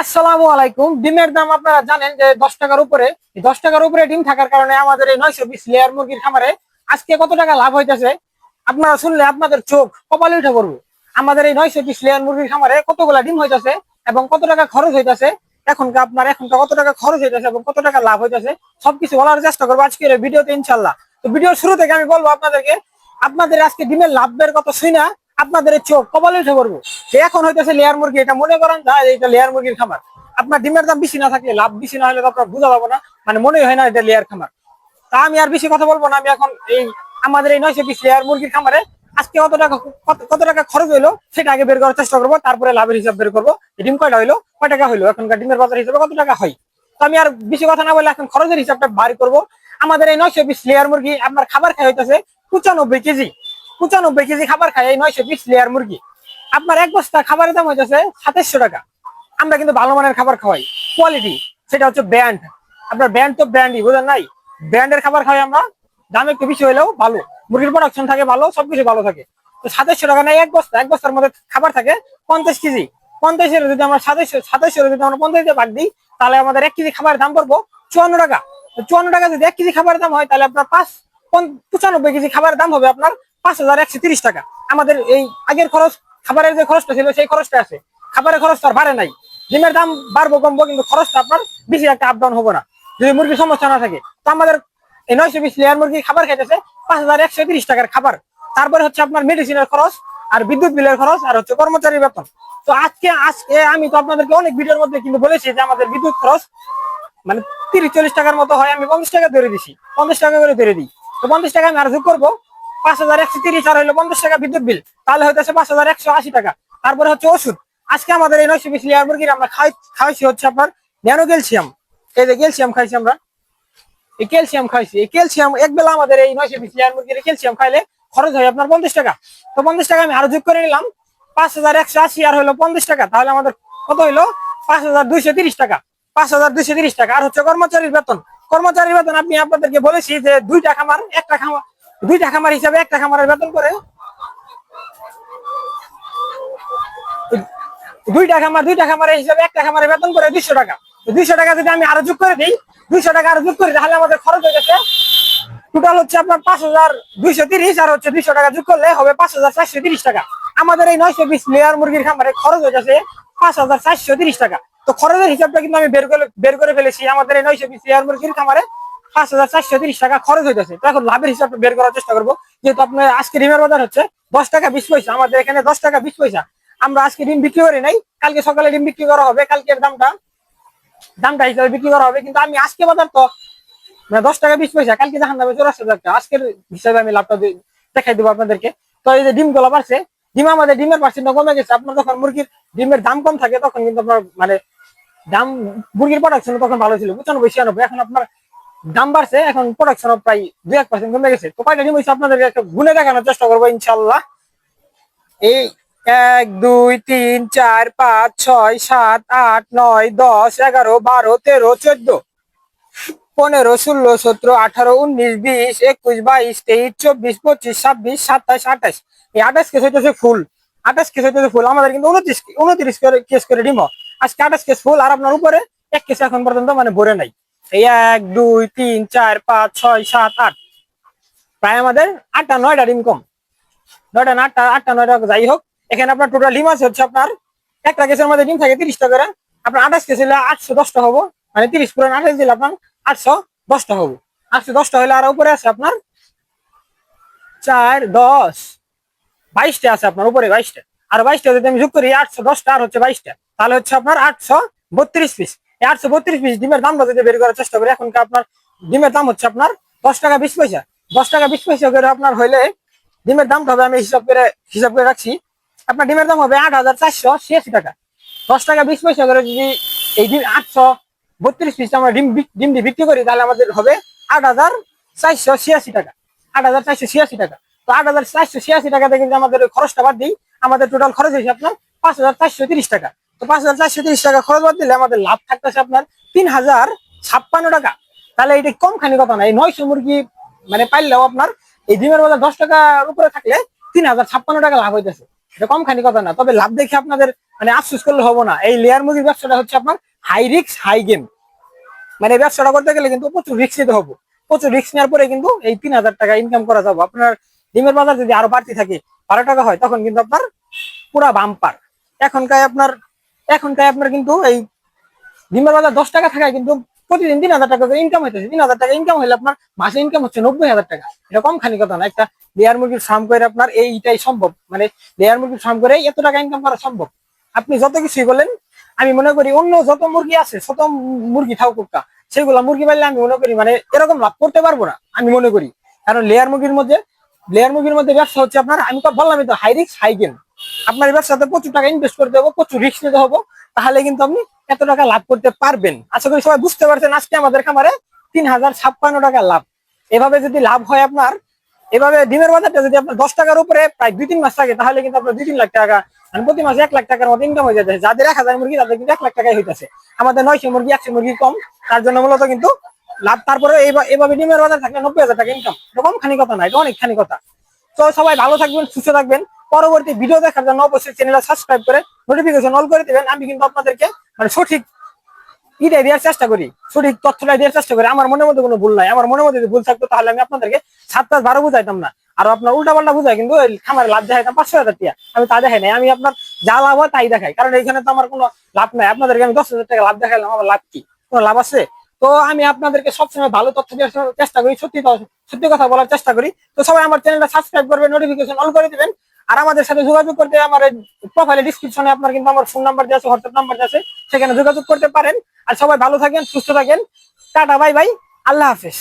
আসসালামু আলাইকুম। ডিমের দাম আপনারা জানেন যে দশ টাকার উপরে। দশ টাকার উপরে ডিম থাকার কারণে আমাদের এই নয়শো বিশ লেয়ার মুরগির খামারে আজকে কত টাকা লাভ হইতেছে? আপনারা শুনলে আপনাদের চোখ কপালে উঠে পড়ব। আমাদের এই নয়শো বিশ লেয়ার মুরগির খামারে কতগুলা ডিম হইতেছে এবং কত টাকা খরচ হইতেছে? এখনকার আপনার এখনকার কত টাকা খরচ হইতেছে এবং কত টাকা লাভ হইতেছে? সবকিছু বলার চেষ্টা করব আজকের ভিডিওতে ইনশাল্লাহ তো ভিডিওর শুরু থেকে আমি বলব আপনাদেরকে, আপনাদের আজকে ডিমের লাভের কথা শুই না। আপনাদের চোখ কপালে উঠে পড়ব। এখন হইতেছে লেয়ার মুরগি, এটা মনে করেন এটা লেয়ার মুরগির খামার। আপনার ডিমের দাম বেশি না থাকলে লাভ বেশি না হলে তো আপনার বোঝা যাব না। মানে মনেই হয় না এটা লেয়ার খামার। তা আমি আর বেশি কথা বলব না, আমি এখন এই আমাদের এই নয়শো পিস লেয়ার মুরগির খামারে আজকে কত টাকা, কত- টাকা খরচ হইল, সেটা আগে বের করার চেষ্টা করব, তারপরে লাভের হিসাব বের করব। ডিম কয়টা হইল, কয় টাকা হইল, এখনকার ডিমের বাজার হিসাবে কত টাকা হয়? তো আমি আর বেশি কথা না বলে এখন খরচের হিসাবটা বাড়ি করব। আমাদের এই নয়শো পিস লেয়ার মুরগি, আপনার খাবার খাই হইতেছে পঁচানব্বই কেজি। পঁচানব্বই কেজি খাবার খায়, এই নয়শো পিস লেয়ার মুরগি। আপনার এক বস্তা খাবারের দাম হইতেছে সাতাশশো টাকা। আমরা কিন্তু ভালো মানের খাবার খাওয়াই। কোয়ালিটি সেটা হচ্ছে ব্র্যান্ড আপনার ব্র্যান্ড তো ব্র্যান্ডই বুঝলেন নাই? ব্র্যান্ডের খাবার খাওয়াই আমরা, দাম একটু বেশি হলেও ভালো। মুরগির প্রোডাকশন থাকে ভালো, সবকিছু ভালো থাকে। তো সাতাশশো টাকা নাই, এক বস্তা, এক বস্তার মধ্যে খাবার থাকে পঞ্চাশ কেজি। পঞ্চাশের যদি আমরা সাতাশশো সাতাশশো যদি আমরা পঞ্চাশ দিয়ে ভাগ দিই, তাহলে আমাদের এক কেজি খাবারের দাম পড়ব চুয়ান্ন টাকা। চুয়ান্ন টাকা যদি এক কেজি খাবারের দাম হয়, তাহলে আপনার পাঁচ পঁচানব্বই কেজি খাবারের দাম হবে আপনার পাঁচ হাজার একশো তিরিশ টাকা। আমাদের এই আগের খরচ, খাবারের যে খরচটা ছিল, সেই খরচটা আছে। খাবারের খরচটা আর বাড়ে নাই। ডিমের দাম বাড়বো, কমবো, কিন্তু খরচটা আপনার বেশি একটা আপ ডাউন হব না। যদি মুরগির সমস্যা না থাকে। তো আমাদের এই নয়শো বিশ লেয়ার মুরগি খাবার খাইতেছে পাঁচ হাজার একশো তিরিশ টাকার খাবার। তারপরে হচ্ছে আপনার মেডিসিনের খরচ আর বিদ্যুৎ বিলের খরচ আর হচ্ছে কর্মচারী বেতন। তো আজকে আজকে আমি তো আপনাদেরকে অনেক ভিডিওর মধ্যে কিন্তু বলেছি যে আমাদের বিদ্যুৎ খরচ মানে তিরিশ চল্লিশ টাকার মতো হয়। আমি পঞ্চাশ টাকা ধরে দিছি। পঞ্চাশ টাকা করে ধরে দিই। তো পঞ্চাশ টাকা আমি আর যোগ করব। পাঁচ হাজার একশো তিরিশ আর হইল পঞ্চাশ টাকা বিদ্যুৎ বিল। তাহলে হইতেছে পাঁচ হাজার একশো আশি টাকা। তারপরে হচ্ছে ওষুধ। আজকে আমাদের এই নয়শো বিশ লেয়ার মুরগির আমরা খাই খাইছি হচ্ছে আপনার ন্যানো ক্যালসিয়াম। এই যে ক্যালসিয়াম খাইছি আমরা। এই ক্যালসিয়াম খাইছি। এই ক্যালসিয়াম এক বেলা আমাদের এই নয়শো বিশ লেয়ার মুরগির ক্যালসিয়াম খাইলে খরচ হয় আপনার পঞ্চাশ টাকা। তো পঞ্চাশ টাকা আমি আরও যোগ করে নিলাম। পাঁচ হাজার একশো আশি আর হইল পঞ্চাশ টাকা। তাহলে আমাদের কত হইল? পাঁচ হাজার দুইশো তিরিশ টাকা। পাঁচ হাজার দুইশো তিরিশ টাকা। আর হচ্ছে কর্মচারীর বেতন। কর্মচারীর বেতন আপনি আপনাদেরকে বলেছি যে দুইটা খামার, একটা খামার দুইটা খামার হিসাবে একটা খামারের বেতন করে। দুইটা খামার দুইটা খামারের হিসাবে একটা খামারের বেতন করে দুইশো টাকা। দুইশো টাকা যদি আমি আরও যোগ করে দিই, দুইশো টাকা আরও যোগ করি তাহলে আমাদের খরচ হয়ে গেছে টোটাল হচ্ছে আপনার পাঁচ হাজার দুইশো তিরিশ, আর হচ্ছে দুইশো টাকা যোগ করলে হবে পাঁচ হাজার চারশো তিরিশ টাকা। আমাদের এই নয়শো বিশ লেয়ার মুরগির খামারে খরচ হয়ে গেছে পাঁচ হাজার চারশো তিরিশ টাকা। তো খরচের হিসাবটা কিন্তু আমি বের করে বের করে ফেলেছি। আমাদের এই নয়শো বিশ লেয়ার মুরগির খামারে পাঁচ হাজার চারশো তিরিশ টাকা খরচ হইতেছে। তো এখন লাভের হিসাবটা বের করার চেষ্টা করব। যেহেতু আপনার আজকে ডিমের বাজার হচ্ছে, দশ টাকা বিশ পয়সা। আমাদের এখানে দশ টাকা বিশ পয়সা। আমরা আজকে ডিম বিক্রি করি নাই। কালকে সকালে ডিম বিক্রি করা হবে। কালকের দামটা দামটা হিসাবে বিক্রি করা হবে। কিন্তু আমি আজকে বাজার তো মানে দশ টাকা বিশ পয়সা। কালকে যখন দামে চৌরাশি হাজার টাকা আজকের হিসাবে আমি লাভটা দেখাই দেবো আপনাদেরকে। তো এই যে ডিমগুলো বাড়ছে, ডিম আমাদের ডিমের পার্সেন্ট কমে গেছে। আপনার যখন মুরগির ডিমের দাম কম থাকে, তখন কিন্তু আপনার মানে দাম, মুরগির প্রোডাকশন তখন ভালো ছিল। পঁচানব্বই, ছিয়ানব্বই। এখন আপনার দাম বাড়ছে, এখন প্রোডাকশন প্রায় দুই এক পার্সেন্ট কমে গেছে। তো কয়টা ডিম হয়েছে আপনাদেরকে একটা গুনে দেখানোর চেষ্টা করব ইনশাল্লাহ এই এক, দুই, তিন, চার, পাঁচ, ছয়, সাত, আট, নয়, দশ, এগারো, বারো, তেরো, চোদ্দ, পনেরো, ষোলো, সতেরো, আঠারো, উনিশ, বিশ, একুশ, বাইশ, তেইশ, চব্বিশ, পঁচিশ, ছাব্বিশ, সাতাশ, আঠাশ। এই আঠাশ কেস হইতেছে ফুল। আঠাশ কেস হইতেছে ফুল। আমাদের কিন্তু উনত্রিশ উনত্রিশ করে কেস করে ডিম আজকে আঠাশ কেস ফুল, আর আপনার উপরে এক কেস এখন পর্যন্ত মানে ভরে নাই। এক, দুই, তিন, চার, পাঁচ, ছয়, সাত, আট। প্রায় আমাদের আটটা, নয়টা ডিম কম। নয়টা আটটা আটটা, নয়টা যাই হোক, এখানে আপনার টোটাল ডিম আছে হচ্ছে আপনার একটা কেসের মধ্যে ডিম থাকে তিরিশটা করে। আপনার আঠাশ কেস হলে আটশো দশটা হব। মানে তিরিশ পুরো আঠাশ দিলে আপনার আটশো দশটা হব। আটশো দশটা হলে আর উপরে আছে আপনার চার, দশ। বাইশটা আছে আপনার, উপরে বাইশটা। আর বাইশটা যদি আমি যোগ করি, আটশো দশটা, আর হচ্ছে বাইশটা। তাহলে হচ্ছে আপনার আটশো বত্রিশ পিস। আটশো বত্রিশ পিস ডিমের দামটা যদি বের করার চেষ্টা করি এখনকার আপনার ডিমের দাম হচ্ছে আপনার দশ টাকা বিশ পয়সা? দশ টাকা বিশ পয়সা করে আপনার হইলে ডিমের দামটা হবে আমি হিসাব করে হিসাব করে রাখছি। আপনার ডিমের দাম হবে আট হাজার চারশো ছিয়াশি টাকা। দশ টাকা বিশ পয়সা করে যদি এই ডিম আটশো বত্রিশ পিস আমরা ডিম ডিম দিয়ে বিক্রি করি, তাহলে আমাদের হবে আট হাজার চারশো ছিয়াশি টাকা। আট হাজার চারশো ছিয়াশি টাকা। তো আট হাজার চারশো ছিয়াশি টাকা থেকে যদি আমাদের খরচটা বাদ দিই। আমাদের টোটাল খরচ হয়েছে আপনার পাঁচ হাজার চারশো তিরিশ টাকা। তো পাঁচ হাজার চারশো তিরিশ টাকা খরচ বাদ দিলে আমাদের লাভ থাকতেছে আপনার তিন হাজার ছাপ্পান্ন টাকা। তাহলে এটা কম খানি কথা না, এই নয়শো মুরগি মানে পাইলেও আপনার এই ডিমের বাজার দশ টাকার উপরে থাকলে তিন হাজার ছাপ্পান্ন টাকা লাভ হইতেছে। এটা কম খানি কথা না, তবে লাভ দেখে আপনাদের মানে আফসোস করলে হব না। এই লেয়ার মুরগির ব্যবসাটা হচ্ছে আপনার হাই রিক্স হাই গেম মানে ব্যবসাটা করতে গেলে কিন্তু প্রচুর রিস্ক নিতে হবে। প্রচুর রিস্ক নেওয়ার পরে কিন্তু এই তিন হাজার টাকা ইনকাম করা যাবে। আপনার ডিমের বাজার যদি আরও বাড়তি থাকে, বারো টাকা হয়, তখন কিন্তু আপনার পুরা বাম্পার এখনকার আপনার এখনকার আপনার কিন্তু এই ডিমের বাজার দশ টাকা থাকায় কিন্তু প্রতিদিন তিন হাজার টাকা করে ইনকাম হইতেছে। তিন হাজার টাকা ইনকাম হলে আপনার মাসে ইনকাম হচ্ছে নব্বই হাজার টাকা। এটা কম খানি কথা না। একটা লেয়ার মুরগির ফার্ম করে আপনার এইটাই সম্ভব। মানে লেয়ার মুরগির ফার্ম করে এত টাকা ইনকাম করা সম্ভব। আপনি যত কিছুই বলেন আমি মনে করি অন্য যত মুরগি আছে শত মুরগি থাকুক না, সেগুলা মুরগি পাইলে আমি মনে করি মানে এরকম লাভ করতে পারব না আমি মনে করি। কারণ লেয়ার মুরগির মধ্যে লেয়ার মুরগির মধ্যে ব্যবসা হচ্ছে আপনার আমি তো বললাম তো হাই রিস্ক হাই গেম আপনার ব্যবসাতে প্রচুর টাকা ইনভেস্ট করতে হবে, প্রচুর রিস্ক নিতে হবে, তাহলে কিন্তু আপনি এত টাকা লাভ করতে পারবেন। আশা করি সবাই বুঝতে পারছেন, আজকে আমাদের খামারে তিন হাজার ছাপ্পান্ন টাকা লাভ। এভাবে যদি লাভ হয় আপনার, এভাবে ডিমের বাজারটা যদি আপনার দশ টাকার উপরে প্রায় দুই তিন মাস থাকে, তাহলে কিন্তু আপনার দুই তিন লাখ টাকা মানে প্রতি মাসে এক লাখ টাকার মতো ইনকাম হয়ে যাচ্ছে। যাদের এক হাজার মুরগি, তাদের কিন্তু এক লাখ টাকাই হইতেছে। আমাদের নয়শো মুরগি, একশো মুরগি কম, তার জন্য মূলত কিন্তু লাভ। তারপরে এভাবে ডিমের বাজার থাকলে নব্বই হাজার টাকা ইনকাম এটা কম খানি কথা না, এটা অনেকখানি কথা। তো সবাই ভালো থাকবেন, সুস্থ থাকবেন। পরবর্তী ভিডিও দেখার জন্য অবশ্যই চ্যানেলটা সাবস্ক্রাইব করে নোটিফিকেশন অল করে দিবেন। আমি কিন্তু আপনাদেরকে মানে সঠিক ইটাই দেওয়ার চেষ্টা করি, সঠিক তথ্যটা দেওয়ার চেষ্টা করি। আমার মনের মধ্যে কোনো ভুল নাই। আমার মনের মধ্যে যদি ভুল থাকতো তাহলে আমি আপনাদেরকে সাত পাঁচ বারো বুঝাইতাম না। আর আপনার উল্টা পাল্টা বুঝাই কিন্তু খামারে লাভ দেখাইতাম পাঁচশো হাজার টাকা আমি তা দেখাই নাই। আমি আপনার যা লাভ হয় তাই দেখাই। কারণ এখানে তো আমার কোনো লাভ নাই। আপনাদেরকে আমি দশ হাজার টাকা লাভ দেখাইলাম। আমার লাভ কি? কোনো লাভ আছে? তো আমি আপনাদেরকে সবসময় ভালো তথ্য দেওয়ার চেষ্টা করি, সত্যি সত্যি কথা বলার চেষ্টা করি। তো সবাই আমার চ্যানেলটা সাবস্ক্রাইব করবেন নোটিফিকেশন অন করে দিবেন। আর আমাদের সাথে যোগাযোগ করতে আমার প্রোফাইলে ডিসক্রিপশনে আপনার কিন্তু আমার ফোন নাম্বার দেওয়া আছে হোয়াটসঅ্যাপ নাম্বার দেওয়া আছে, সেখানে যোগাযোগ করতে পারেন। আর সবাই ভালো থাকেন, সুস্থ থাকেন। টাটা বাই বাই আল্লাহ হাফেজ।